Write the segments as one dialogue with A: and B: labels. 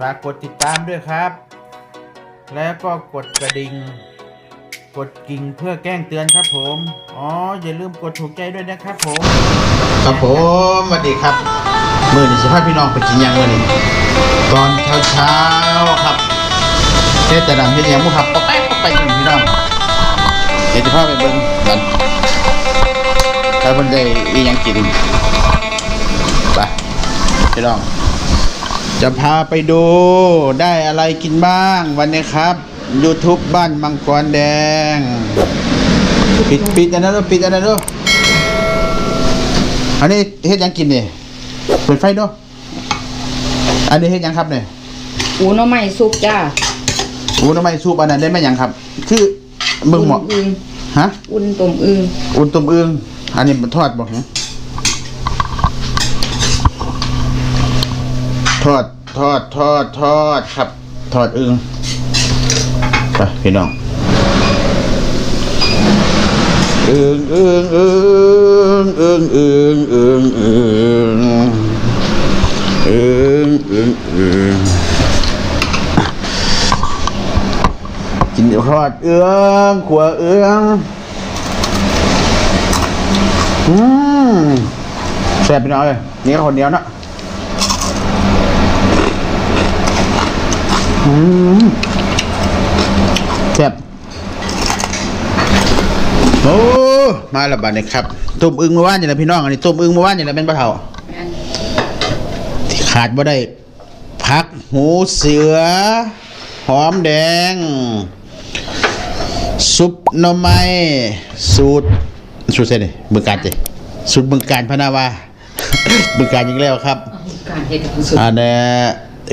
A: ฝากกดติดตามด้วยครับ แล้วก็กดกระดิ่ง กดกิ่งเพื่อแจ้งเตือนครับผม อ๋อ อย่าลืมกดถูกใจด้วยนะครับผม ครับผมสวัสดีครับ มือนี่สิพาพี่น้องไปกินยังมือนี่ตอนเช้าเช้าๆครับเทศจะดำเฮ็ดหยังมุครับปอกไปปอกไปกินพี่น้องเดี๋ยวจะพาไปเบิ่งกันถ้าเพิ่นได้อียังกินไปพี่น้อง จะพาไปดูได้อะไรกินบ้างวันนี้ครับ YouTube บ้านมังกรแดง ปิดปิดอันนั้นด้วยปิดอันนั้นด้วยอันนี้เฮ็ดหยังกินนี่เปิดไฟด้วยอันนี้เฮ็ดหยังครับเนี่ย
B: อูหน้อไม้ซุปจ้า
A: อูน้ำไม่สูบอันนั้นได้ไหมหยังครับ คือมึงเหมาะ
B: อุ่นอึง
A: ฮะ
B: อุ่นต้มอึง
A: อุ่นต้มอึ่งอันนี้มันทอดบอกฮะ ทอดทอดทอดทอดครับ ทอดอึงไปพี่น้องอึงอึงอึงอึงอึงอึงอึงอึงอึงอึงกินเดี๋ยวทอดเอื้องขัวเอื้องอืมแซ่บไปหน่องเลยนี่ก็คนเดียวนะ อืมแซ่บโอ้มาและบาดนี้ครับต้มอึ่งเมื่อวานอย่างไรพี่น้องอันนี้ต้มอึ่งเมื่อวานอย่างไรเป็นปลาเถาที่ขาดบ่ได้ผักหูเสือ หอมแดง ซุปหน่อไม้สูตรสูตรเส้นนี่บึงการจิสูตรบึงการพะนาวาบึงการอีกแล้วครับ
B: การเฮ็ดของสุด
A: อันนี้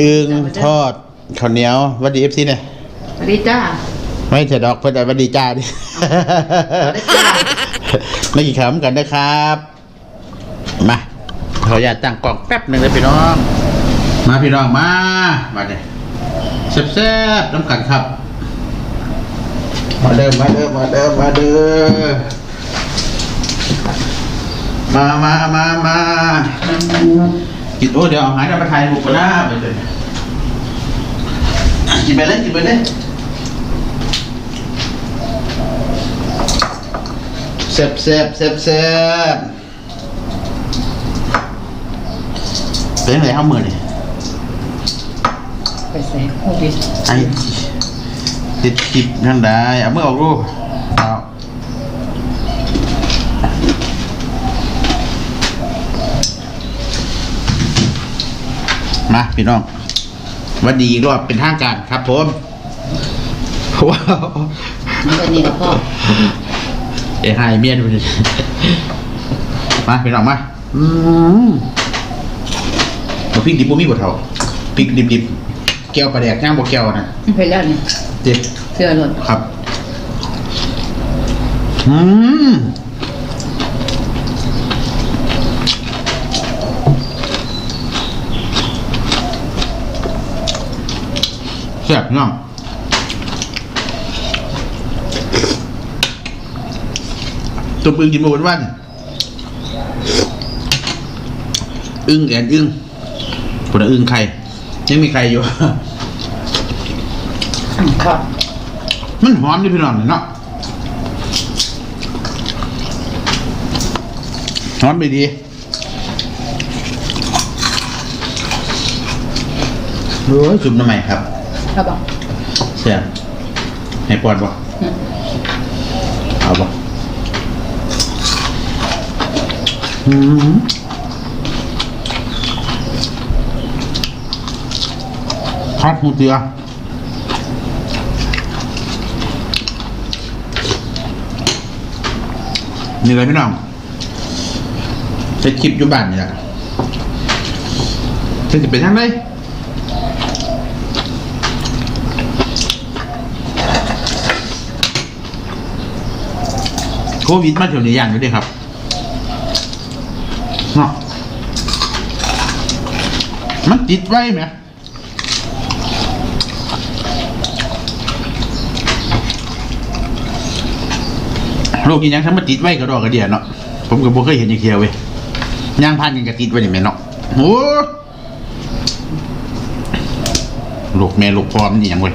A: อึงทอด ข้าวเหนียวหวัดดีเอฟซีเนี่ย
B: สวัสดีจ้า
A: ไม่เสียดอกเพื่อนแต่หวัดดีจ้าดิ
B: จ้า
A: ไม่กี่คำกันนะครับ มาขออนุญาตตั้งกล่องแป๊บหนึ่งเลยพี่น้อง มาพี่น้องมา มาเนี่ยแซ่บๆน้ำกันครับ มาเดิมมาเดิมมาเดิมมาเดิมมามามามากินโอ้เดี๋ยวเอาหายน้ำมาไทยบุกไปหน้าไปเลย กินไปเลยกินไปเลยแซ่บแซ่บแซ่บแซ่บเป็นไงข้าวมือนี่
B: ไปใส่โควิด
A: ไอ้ติดจิบนั่นได้เอามือออกรูเอามาพี่น้องห วันดีอีกรอบเป็นทางการครับผมว้าว
B: อันนี้ก็พอ
A: เอ้ยหายเมียดูดิมาพี่น้องมาอืมเอาพริกดิบบ่มีบ่เท่าพริกดิบๆแก้วปลาแดกย่างบ่แก้วนะ
B: ไปแล้วนี่
A: เจ็บ
B: เสื้อหล่น
A: ครับอืม แซ่บน้องตัวอึงกินหมดวันอึ้งแอนอึ้งผลอึ้งไข่ยังมีไข่อยู่
B: ครับ
A: มันหอมดิพี่น้องเนาะหอมไปดีโอ้ยจุ่มน้ำใหม่ครับ
B: ครับบ่
A: เสียให้ปอดบ่เอาบ่อืมทอดหูเตือนี่เลยพี่น้องใช้คลิปอยู่บ้านนี่แหละจะจะเป็นยังไง โควิดมาเที่ยวนี้อย่างนี้ด้วยครับเนาะมันติดไว้ไหมโรคอีหยังทั้งมันติดไว้กระดอกกระเดียเนาะผมก็บ่เคยเห็นอย่างเดียวเว้ยย่างพันกันกระติดไว้นี่แม่เนาะโอ้ลูกแม่ลูกพ่อมันอหย่างเว้ย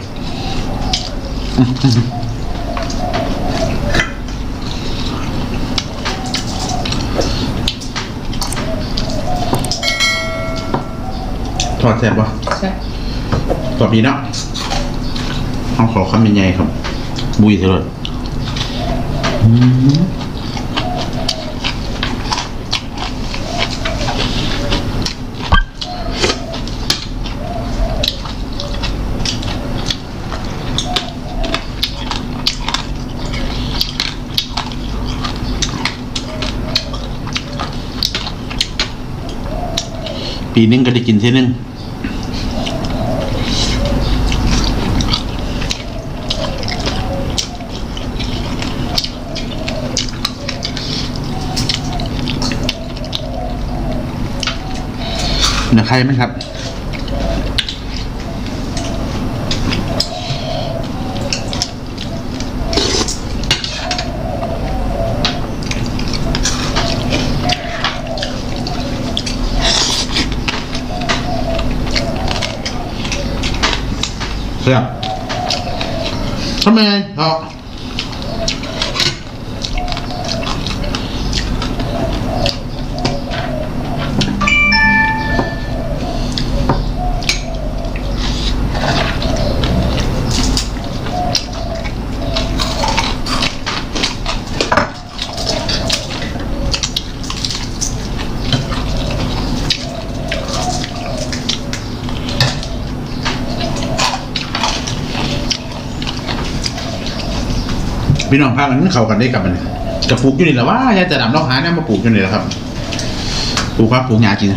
A: ทอดแซ่บปะ
B: ใช่
A: ตอบดีเนาะเอาขอคำใหญ่ๆครับ บุยเถอะปีนึงก็ได้กินเท่นึง เนื้อใครไหมครับ เสียทำไมเอ พี่น้องพากันเข้ากันได้กับมันจะปลูกอยู่นี่แหละว่ายายจะดำลอกหาเนี่ยมาปลูกอยู่นี่แหละครับปลูกครับปลูกหญ้ากิน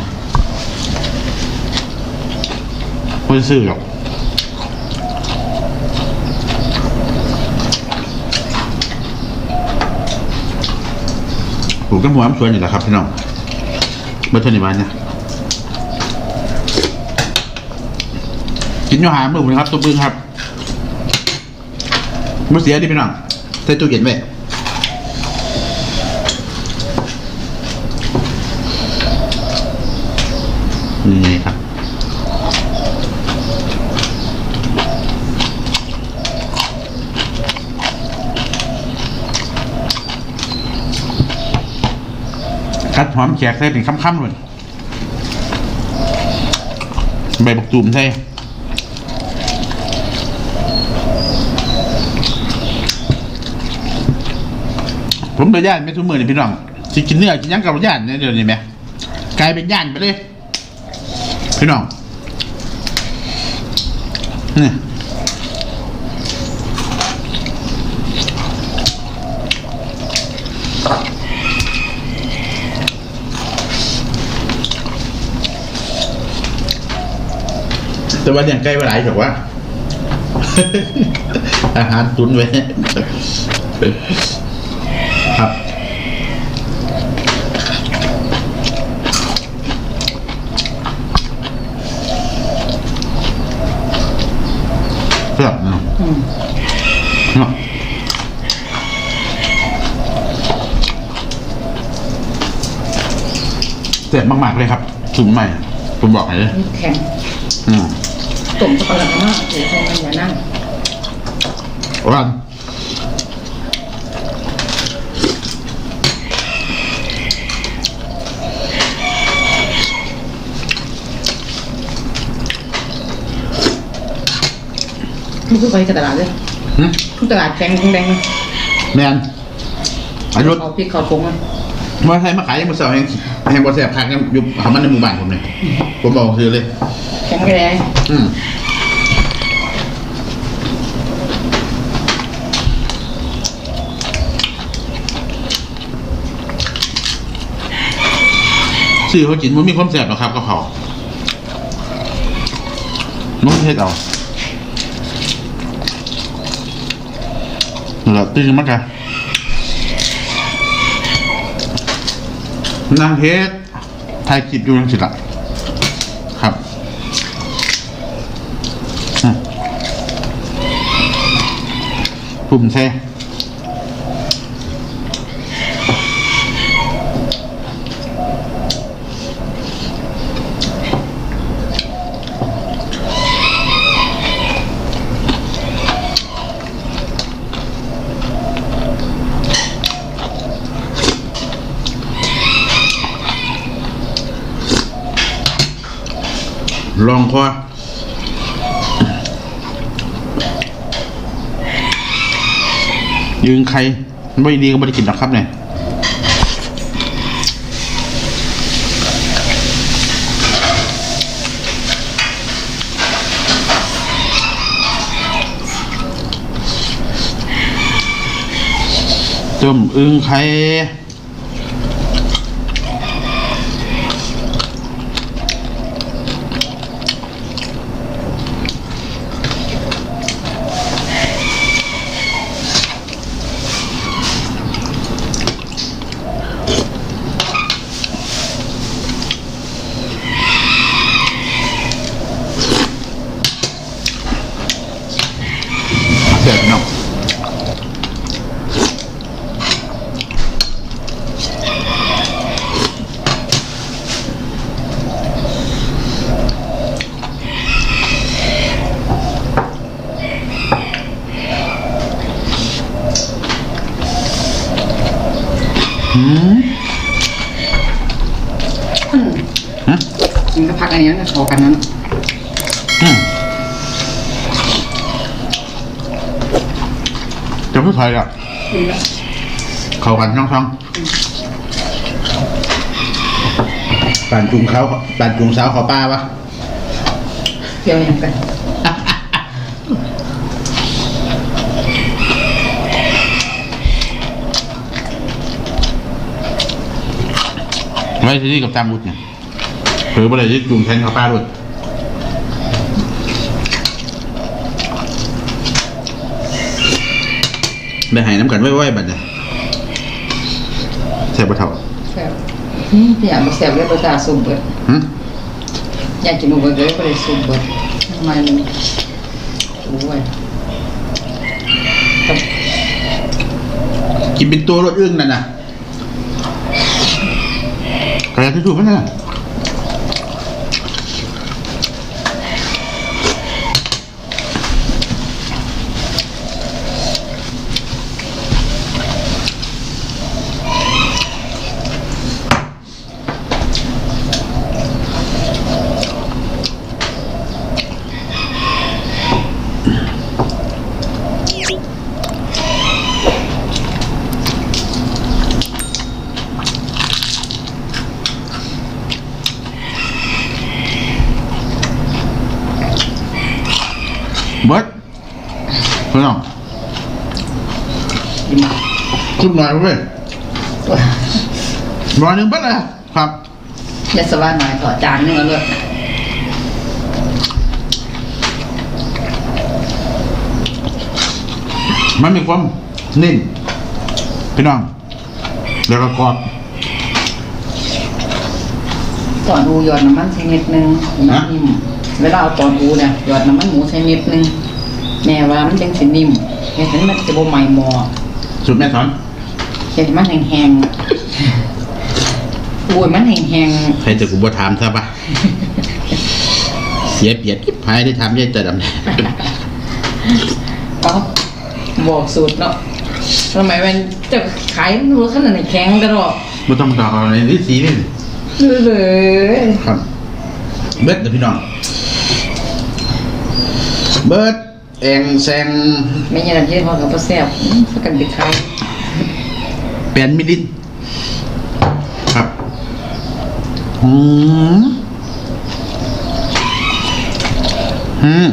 A: ไม่ซื้อหรอกปลูกกันหัวมันสวยนี่แหละครับพี่น้องเมื่อเท่านี้มาเนี่ยกินยู่หามือผมครับตัวบึงครับมื่อเสียดิพี่น้อง ใส่ตู้เย็นไว้นี่ครับคัดหอมแขกใส่เป็นค่ำๆเลยใบบักตูมใส่ ผมเป็นญาติไม่ทุกมือนี่พี่น้องสิกินเนื้อกินยังกับญาติเนี่ยเดี๋ยวนี้ไหมกลายเป็นญาติไปเลย พี่น้องนี่แต่ว่าอย่างใกล้เวลาบอกว่า อาหารตุนไว้ ครับ เสียบเนาะ
B: อืม
A: เนาะเสียบมาก ๆ เลยครับถุงใหม่ผมบอกให้เลย
B: นี่แข็ง
A: อืม
B: ตุ่มช็อกโกแลตมากเดี๋ยวใส่มันอย่านั่ง
A: วั
B: มันคือไปกับตลาดเลย
A: หึ
B: ทุกตลาดแข็งแดง
A: แมนอายุ
B: เอาพริกเขาปรุงมัน
A: มาไทยมาขายยังมาเสาแห่งแห่งบอแสบพักกันอยู่หามันในหมู่บ้านผมเลยผมบอกซื้อเลย
B: แข็งแรง
A: อืมซื้อเขากินมันมีความแสบหรอกครับกับเขาน้องเทศเอา เหลือตื่นมากะนางเทศไทยคิดอยู่นังสิละครับปุ่มแช่ ลองคอยืนใครไม่ดีก็ไม่ได้กินหรอกครับเนี่ยต้มอึ่งไข่ หืมฮะ
B: มันก็พักอันนี้นะพอกันนั้น
A: อืมจะพูดไทยอะเข้ากันช่องช่องป่นจุงเขาป่นจุงสาวเขาป้าปะ
B: เที่ยวยังกัน
A: ไว้ที่นี่กับตามบุตรเนี่ยหรือเมื่อไหร่ที่จุงแทนเขาป้าด้วยได้ใหายน้ำกันไว้ไว้บัดเนี่ยแซ่บปะเท่า
B: แซ่บนี่พี่อยากมาแซ่บเลยประกาศสุ่มเบิด
A: หึ
B: อยากกินหมูเบิดเลยก็เลยสุ่มเบิดทำไมมันโอ้ยกับ
A: กินเป็นตัวรถอึ้งนั่นน่ะ กระดาษทิชชู่มันน่ะ เบิร์ดเพื่อน
B: กิน
A: ชุบห น่อยเว้ยหน่อยหนึ่งเบิร์ดเลยครับ
B: ยาสวานหน่อยต่อจานนึงเอาเลย
A: มันมีความนิ่มพี่น้องแล้วก็กรอบ
B: ตอนอูหยอดน้ำมันใช้นิดนึงน้ำนิ่มเวลาเอาตอนอูเนี่ยหยอดน้ำมันหมูใช้นิดนึงแม่ว่ามันจังสินิ่มเห็นมันจะบ่ไหม้หม้อ
A: สุดแม่สอน
B: เห็นมันแห้งๆโอ้ยมันแห้ง
A: ใครจะกูบ่ถามซะปะเสียเปรียบกิ๊บพายได้ทำยัยแต่ดำ
B: ๆเอาบอกสูตรเนาะทำไมมันจะขายมันรู้ขนาดไหนแข็งกระดอก
A: ไม่ต้องดอกอะไรที่สีนี่
B: เลย
A: ครับ เบิร์ดเดี๋ยวพี่น้อง เบิร์ดแองแซง
B: ไม่ยันที่พอกับแซ่บอื้อสักกันไปขาย
A: แปนมิลินครับอืมอืม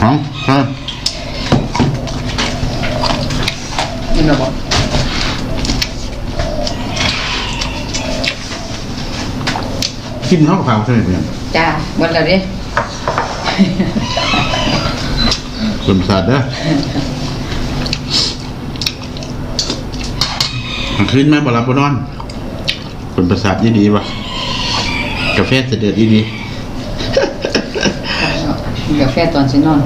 A: เอาครับ
B: กินแบบบอก
A: กินข้าวขาวใช่ไหมเพื่อน
B: จ้าวันละเด้
A: สมศาสตร์เด้อมัน ขึ้นมาบ่รับบ่นอนคนประสาทยี่ดีวะกาแฟเสด็จยี่ดี
B: กินกาแฟตอนฉันนอน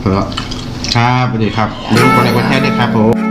A: ไปแล้วครับสวัสดีครับเดี๋ยวกดไลค์กดแชร์ด้วยครับผม